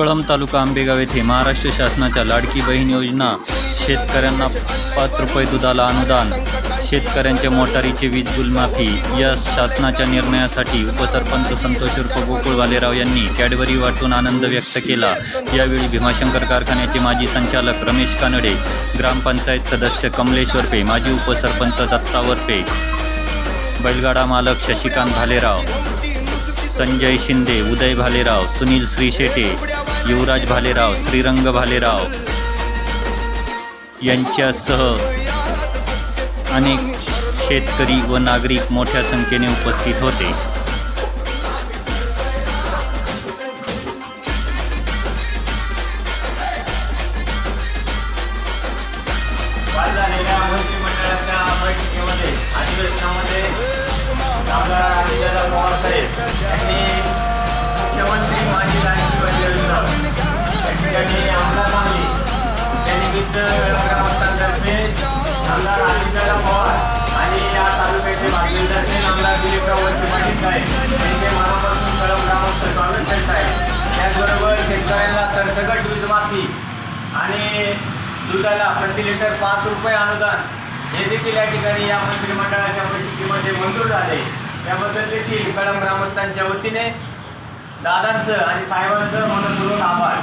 कळंब तालुका आंबेगाव येथे महाराष्ट्र शासनाच्या लाडकी बहीण योजना. शेतकऱ्यांना पाच रुपये दुधाला अनुदान. शेतकऱ्यांच्या मोटारीचे वीज बिल माफी. या शासनाच्या निर्णयासाठी उपसरपंच संतोष उर्फ गोकुळ भालेराव यांनी कॅडबरी वाटून आनंद व्यक्त केला. यावेळी भीमाशंकर कारखान्याचे माजी संचालक रमेश कानडे ग्रामपंचायत सदस्य कमलेश वरपे माजी उपसरपंच दत्ता वरपे बैलगाडा मालक शशिकांत भालेराव संजय शिंदे उदय भालेराव सुनील श्रीशेटे युवराज भालेराव श्रीरंग भालेराव यांच्यासह अनेक शेतकरी व नागरिक मोठ्या संख्येने उपस्थित होते. झालेल्या मंत्रिमंडळाच्या बैठकीमध्ये आमदार पवार आणि या तालुक्याचे आमदार दिलीपराव वळसे पाटील साहेब यांचे मनापासून कळम ग्रामस्थ स्वागत करीत आहे त्याचबरोबर शेतकऱ्यांना सरसकट माफी आणि दुधाला प्रति लिटर पाच रुपये अनुदान हे देखील या ठिकाणी या मंत्रिमंडळाच्या बैठकीमध्ये मंजूर झाले त्याबद्दल देखील कळम ग्रामस्थांच्या वतीने दादांचं आणि साहेबांचं मनपूर्वक आभार